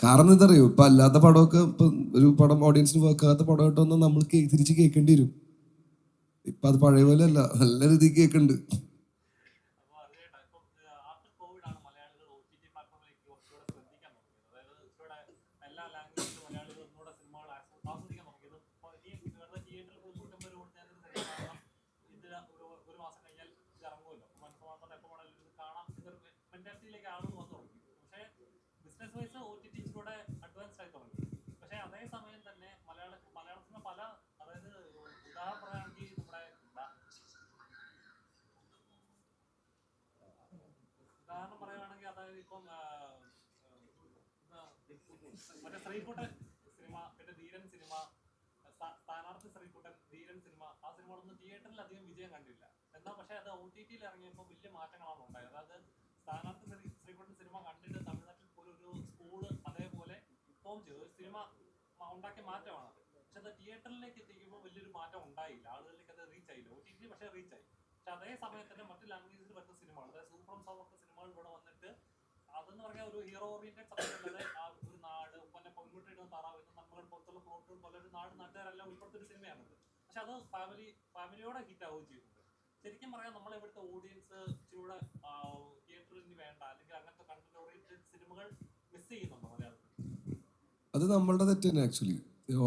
കാരണം എന്താ അറിയോ ഇപ്പൊ അല്ലാത്ത പടമൊക്കെ ഇപ്പൊ ഒരു പടം ഓഡിയൻസിന് വെക്കാത്ത പടം കിട്ടുമെന്ന് നമ്മൾ തിരിച്ച് കേൾക്കേണ്ടി വരും. ഇപ്പൊ അത് പഴയ പോലെ അല്ല നല്ല രീതിക്ക് കേൾക്കുന്നുണ്ട് എല്ലാ അതിനായിട്ട് ഇപ്പം ആഫ്റ്റർ കോവിഡ് ആണ് മലയാളികൾ ഒ ടി ടി പ്ലാറ്റ്ഫോമിലേക്ക് കുറച്ചുകൂടെ ശ്രദ്ധിക്കാൻ തുടങ്ങിയത് അതായത് ഇച്ചിരൂടെ എല്ലാ ലാംഗ്വേജിലും മലയാളികൾ ഒന്നുകൂടെ സിനിമകൾ ആസ്വ- ആസ്വദിക്കാൻ തുടങ്ങിയത് ഇപ്പോൾ ഈ വെറുതെ തിയേറ്ററിൽ പോയി നൂറ്റമ്പത് രൂപ കൊടുത്ത് ഞാനൊരു സിനിമ കാണാം ഇത് ഒരു ഒരു മാസം കഴിഞ്ഞാൽ ഇത് ഇറങ്ങുമല്ലോ അപ്പോൾ മനസ്സുമാത്രം എപ്പോൾ വേണമെങ്കിലും ഇത് കാണാം ഇതൊരു മെന്റാലിറ്റിയിലേക്ക് ആളുകൾ വന്നു തുടങ്ങി പക്ഷേ business wise O T T ഇച്ചിരൂടെ അഡ്വാൻസ്ഡ് ആയി തുടങ്ങി. പക്ഷേ അതേ സമയം തന്നെ മലയാള മലയാളത്തിന് പല അതായത് ഉദാഹരണം പറയുകയാണെങ്കിൽ നമ്മുടെ ഉദാഹരണം പറയുകയാണെങ്കിൽ അതായത് ഇപ്പം മറ്റേ ശ്രീകുട്ടൻ സിനിമ പിന്നെ ധീരൻ സിനിമ സ്ഥാ- സ്ഥാനാർത്ഥി ശ്രീകുട്ടൻ ധീരൻ സിനിമ ആ സിനിമകളൊന്നും തിയേറ്ററിൽ അധികം വിജയം കണ്ടില്ല. എന്നാൽ പക്ഷെ അത് ഒ ടി ടിയിൽ ഇറങ്ങിയപ്പോൾ വലിയ മാറ്റങ്ങളാണ് ഉണ്ടായത്. അതായത് സ്ഥാനാർത്ഥി ശ്രീ- ശ്രീകുട്ടൻ സിനിമ കണ്ടിട്ട് തമിഴ്നാട്ടിൽ പോലും ഒരു സ്കൂൾ അതേപോലെ ഇപ്പം ചെയ്തു ഒരു സിനിമ ഉണ്ടാക്കിയ മാറ്റമാണ്. പക്ഷെ അത് തിയേറ്ററിലേക്ക് എത്തിക്കുമ്പോൾ വലിയൊരു മാറ്റം ഉണ്ടായില്ല. ആളുകളിലേക്ക് അത് റീച്ച് ആയില്ല. ഒ ടി ടി പക്ഷേ റീച്ച് ആയി. പക്ഷെ അതേ സമയത്ത് തന്നെ മറ്റു ലാംഗ്വേജിൽ വരുന്ന സിനിമകൾ അതായത് സൂപ്പറും ഒക്കെ സിനിമകൾ ഇവിടെ വന്നിട്ട് അതെന്ന് പറഞ്ഞാൽ ഒരു ഹീറോ ഓറിയന്റഡ് സബ്ജക്റ്റ് ഒരു നാട് പിന്നെ പൊന്മുട്ടിടുന്ന താറാവ് നമ്മൾ പുറത്തുള്ള പ്ലോട്ടുകൾ പോലെ ഒരു നാട് നാട്ടുകാരെല്ലാം ഉൾപ്പെടുത്ത ഒരു സിനിമയാണ് പക്ഷെ അത് ഫാമിലി ഫാമിലിയോടെ ഹിറ്റ് ആവുകയും ചെയ്യുന്നുണ്ട് ശരിക്കും പറയാം നമ്മളെ ഇവിടുത്തെ ഓഡിയൻസ് ഇച്ചിരൂടെ തിയേറ്ററിൽ ഇനി വേണ്ട അല്ലെങ്കിൽ അങ്ങനത്തെ കണ്ടന്റ് ഓറിയന്റഡ് സിനിമകൾ മിസ് മലയാളത്തിൽ അത് നമ്മളുടെ തെറ്റ് തന്നെ ആക്ച്വലി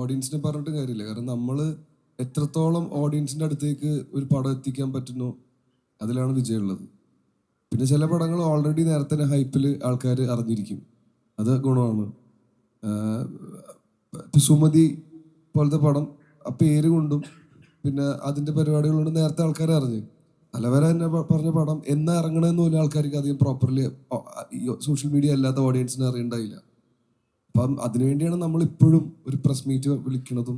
ഓഡിയൻസിനെ പറഞ്ഞിട്ട് കാര്യമില്ല. കാരണം നമ്മൾ എത്രത്തോളം ഓഡിയൻസിന്റെ അടുത്തേക്ക് ഒരു പടം എത്തിക്കാൻ പറ്റുന്നോ അതിലാണ് വിജയമുള്ളത്. പിന്നെ ചില പടങ്ങൾ ഓൾറെഡി നേരത്തെ തന്നെ ഹൈപ്പിൽ ആൾക്കാർ അറിഞ്ഞിരിക്കും. അത് ഗുണമാണ്. സുമതി പോലത്തെ പടം ആ പേര് കൊണ്ടും പിന്നെ അതിന്റെ പരിപാടികൾ കൊണ്ട് നേരത്തെ ആൾക്കാർ അറിഞ്ഞ്. അലവര തന്നെ പറഞ്ഞ പടം എന്നാ ഇറങ്ങണമെന്ന് പോലും ആൾക്കാർക്ക് അധികം പ്രോപ്പർലി സോഷ്യൽ മീഡിയ അല്ലാത്ത ഓഡിയൻസിനെ അറിയണ്ടായില്ല. അപ്പം അതിനുവേണ്ടിയാണ് നമ്മൾ ഇപ്പോഴും ഒരു പ്രസ് മീറ്റ് വിളിക്കുന്നതും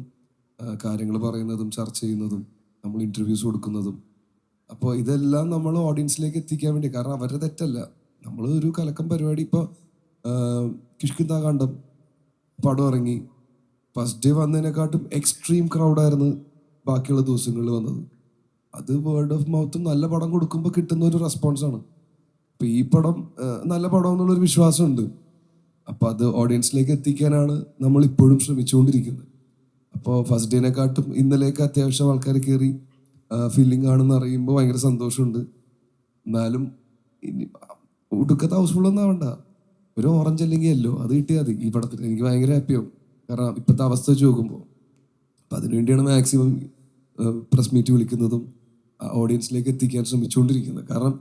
കാര്യങ്ങൾ പറയുന്നതും ചർച്ച ചെയ്യുന്നതും നമ്മൾ ഇന്റർവ്യൂസ് കൊടുക്കുന്നതും. അപ്പോൾ ഇതെല്ലാം നമ്മൾ ഓഡിയൻസിലേക്ക് എത്തിക്കാൻ വേണ്ടി കാരണം അവരുടെ തെറ്റല്ല. നമ്മൾ ഒരു കലക്കം പരിപാടി ഇപ്പോൾ കിഷ്കിന്താ കണ്ടം പടം ഇറങ്ങി ഫസ്റ്റ് ഡേ വന്നതിനെക്കാട്ടും എക്സ്ട്രീം ക്രൗഡായിരുന്നു ബാക്കിയുള്ള ദിവസങ്ങളിൽ വന്നത്. അത് വേർഡ് ഓഫ് മൗത്തും നല്ല പടം കൊടുക്കുമ്പോൾ കിട്ടുന്ന ഒരു റെസ്പോൺസാണ് അപ്പോൾ ഈ പടം നല്ല പടം എന്നുള്ളൊരു വിശ്വാസമുണ്ട്. അപ്പോൾ അത് ഓഡിയൻസിലേക്ക് എത്തിക്കാനാണ് നമ്മൾ ഇപ്പോഴും ശ്രമിച്ചുകൊണ്ടിരിക്കുന്നത്. അപ്പോൾ ഫസ്റ്റ് ഡേനെക്കാട്ടും ഇന്നലേക്ക് അത്യാവശ്യം ആൾക്കാർ കയറി ഫീലിംഗ് ആണെന്ന് അറിയുമ്പോൾ ഭയങ്കര സന്തോഷമുണ്ട്. എന്നാലും ഇനി ഒടുക്കത്തെ ഹൗസ്ഫുൾ ഒന്നും ആവണ്ട. ഒരു ഓറഞ്ച് അല്ലെങ്കിൽ അല്ലോ അത് കിട്ടിയാൽ മതി. ഈ പടത്തിൽ എനിക്ക് ഭയങ്കര ഹാപ്പിയാവും കാരണം ഇപ്പോഴത്തെ അവസ്ഥ വെച്ച് നോക്കുമ്പോൾ അപ്പം അതിനുവേണ്ടിയാണ് മാക്സിമം പ്രസ് മീറ്റ് വിളിക്കുന്നതും ഓഡിയൻസിലേക്ക് എത്തിക്കാൻ ശ്രമിച്ചുകൊണ്ടിരിക്കുന്നത്. കാരണം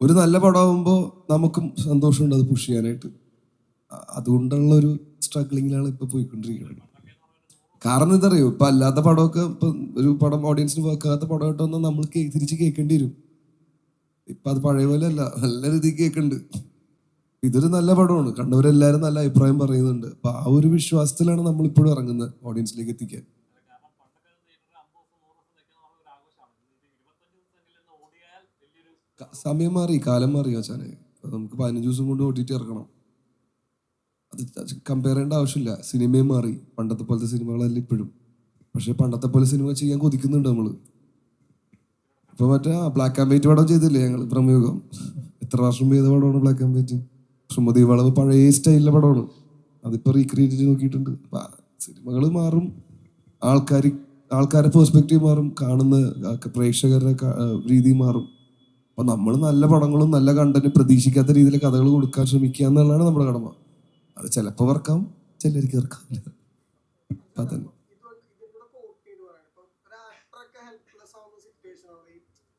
ഒരു നല്ല പടമാകുമ്പോൾ നമുക്കും സന്തോഷമുണ്ട് അത് പുഷ് ചെയ്യാനായിട്ട്. അതുകൊണ്ടുള്ള ഒരു സ്ട്രഗ്ലിങ്ങിലാണ് ഇപ്പൊ പോയിക്കൊണ്ടിരിക്കുന്നത്. കാരണം ഇതറിയോ ഇപ്പൊ അല്ലാത്ത പടമൊക്കെ ഇപ്പൊ ഒരു പടം ഓഡിയൻസിന് വെക്കാത്ത പടം വന്നാൽ നമ്മൾ തിരിച്ച് കേൾക്കേണ്ടി വരും. ഇപ്പൊ അത് പഴയ പോലെ അല്ല നല്ല രീതിക്ക് കേൾക്കുന്നുണ്ട് ഇതൊരു നല്ല പടമാണ്. കണ്ടവരെല്ലാരും നല്ല അഭിപ്രായം പറയുന്നുണ്ട്. അപ്പൊ ആ ഒരു വിശ്വാസത്തിലാണ് നമ്മൾ ഇപ്പോഴും ഇറങ്ങുന്നത് ഓഡിയൻസിലേക്ക് എത്തിക്കാൻ. സമയം മാറി കാലം മാറി അപ്പൊ നമുക്ക് പതിനഞ്ച് ദിവസം കൊണ്ട് ഓട്ടിട്ട് ഇറക്കണം. കമ്പയർ ചെയ്യേണ്ട ആവശ്യമില്ല. സിനിമയും മാറി. പണ്ടത്തെ പോലത്തെ സിനിമകളല്ല ഇപ്പോഴും. പക്ഷെ പണ്ടത്തെ പോലെ സിനിമ ചെയ്യാൻ കൊതിക്കുന്നുണ്ട് നമ്മൾ. ഇപ്പൊ മറ്റേ ബ്ലാക്ക് ആൻഡ് വൈറ്റ് പടം ചെയ്തില്ലേ ഞങ്ങൾ പ്രമുഖം? എത്ര വർഷം ചെയ്ത പടമാണ് ബ്ലാക്ക് ആൻഡ് വൈറ്റ് സുമതി വളവ് പഴയ സ്റ്റൈലിലെ പടമാണ്. അതിപ്പോ റീക്രിയേറ്റ് ചെയ്ത് നോക്കിയിട്ടുണ്ട്. സിനിമകൾ മാറും. ആൾക്കാർ ആൾക്കാരുടെ പെർസ്പെക്റ്റീവ് മാറും. കാണുന്ന പ്രേക്ഷകരുടെ രീതി മാറും. അപ്പൊ നമ്മൾ നല്ല പടങ്ങളും നല്ല കണ്ടന്റ് പ്രതീക്ഷിക്കാത്ത രീതിയിൽ കഥകൾ കൊടുക്കാൻ ശ്രമിക്കുക എന്നുള്ളതാണ് നമ്മുടെ കടമ. അത് ചിലപ്പോൾ വർക്കാവും ചിലർക്ക് വർക്കാവില്ല അപ്പൊ അതന്നെ.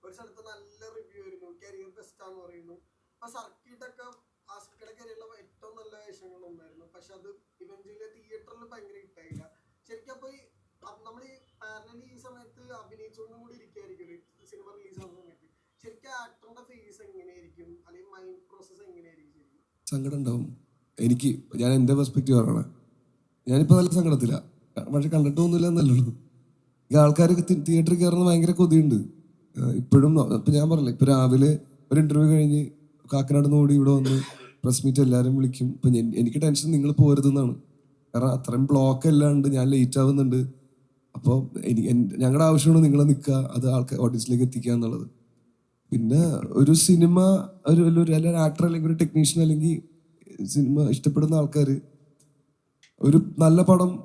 ഒരു സ്ഥലത്ത് നല്ല റിവ്യൂ വരുന്നു കരിയർ ബെസ്റ്റ് ആന്ന് പറയുന്നു അപ്പൊ സർക്കിട്ടൊക്കെ ആ സർക്കിയുടെ കരിയറിലെ ഏറ്റവും നല്ല വേഷങ്ങൾ പക്ഷെ അത് ഇവന്റിലെ തിയേറ്ററിൽ ഭയങ്കര ഹിറ്റായില്ല ശരിക്കും അപ്പൊ ഈ നമ്മൾ ഈ പാരലി ഈ സമയത്ത് അഭിനയിച്ചുകൊണ്ടും കൂടി സിനിമ റിലീസ് ആവുന്ന സമയത്ത് ശരിക്കും ആക്ടറിന്റെ ഫേസ് എങ്ങനെയായിരിക്കും? അല്ലെങ്കിൽ മൈൻഡ് പ്രോസസ് എങ്ങനെയായിരിക്കും സങ്കടം ഉണ്ടാവും. എനിക്ക് ഞാൻ എന്റെ പെർസ്പെക്റ്റീവ് പറയണേ. ഞാനിപ്പോൾ നല്ല സങ്കടത്തില്ല പക്ഷെ കണ്ടിട്ടൊന്നുമില്ല എന്നല്ലുള്ളൂ ഈ ആൾക്കാരൊക്കെ തിയേറ്ററിൽ കയറുന്ന ഭയങ്കര കൊതിയുണ്ട്. ഇപ്പോഴും ഇപ്പം ഞാൻ പറഞ്ഞില്ല ഇപ്പം രാവിലെ ഒരു ഇന്റർവ്യൂ കഴിഞ്ഞ് കാക്കനാട് നിന്ന് ഓടി ഇവിടെ വന്ന് പ്രസ് മീറ്റ് എല്ലാവരും വിളിക്കും. ഇപ്പം എനിക്ക് ടെൻഷൻ നിങ്ങൾ പോരുതെന്നാണ്. കാരണം അത്രയും ബ്ലോക്ക് എല്ലാം ഉണ്ട് ഞാൻ ലേറ്റ് ആവുന്നുണ്ട്. അപ്പോൾ എനിക്ക് ഞങ്ങളുടെ ആവശ്യമാണ് നിങ്ങളെ നിൽക്കുക അത് ആൾക്കാർ ഓഡിയൻസിലേക്ക് എത്തിക്കുക എന്നുള്ളത്. പിന്നെ ഒരു സിനിമ ഒരു ആക്ടർ അല്ലെങ്കിൽ ഒരു ടെക്നീഷ്യൻ അല്ലെങ്കിൽ സിനിമ ഇഷ്ടപ്പെടുന്ന ആൾക്കാർ ഒരു നല്ല പടം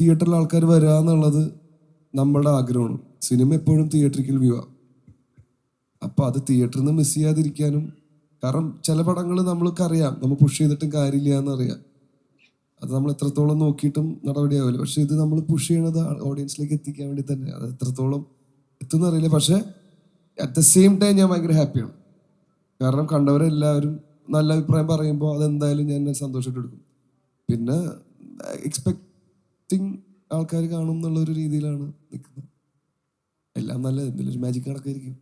തിയേറ്ററിൽ ആൾക്കാർ വരിക എന്നുള്ളത് നമ്മുടെ ആഗ്രഹമാണ്. സിനിമ എപ്പോഴും തിയേറ്ററിക്കൽ വ്യൂ ആ അപ്പൊ അത് തിയേറ്ററിൽ നിന്ന് മിസ് ചെയ്യാതിരിക്കാനും കാരണം ചില പടങ്ങൾ നമ്മൾക്ക് അറിയാം. നമ്മൾ പുഷ് ചെയ്തിട്ടും കാര്യമില്ല എന്നറിയാം. അത് നമ്മൾ എത്രത്തോളം നോക്കിയിട്ടും നടപടിയാവില്ല. പക്ഷെ ഇത് നമ്മൾ പുഷ് ചെയ്യണത് ഓഡിയൻസിലേക്ക് എത്തിക്കാൻ വേണ്ടി തന്നെ. അത് എത്രത്തോളം എത്തുന്നറിയില്ല പക്ഷെ അറ്റ് ദ സെയിം ടൈം ഞാൻ ഭയങ്കര ഹാപ്പിയാണ് കാരണം കണ്ടവരെല്ലാവരും നല്ല അഭിപ്രായം പറയുമ്പോൾ അതെന്തായാലും ഞാൻ സന്തോഷമായിട്ട് എടുക്കും. പിന്നെ എക്സ്പെക്ടിങ് ആൾക്കാർ കാണും എന്നുള്ള ഒരു രീതിയിലാണ് നിൽക്കുന്നത്. എല്ലാം നല്ല എന്തെങ്കിലും ഒരു മാജിക് കണക്കായിരിക്കും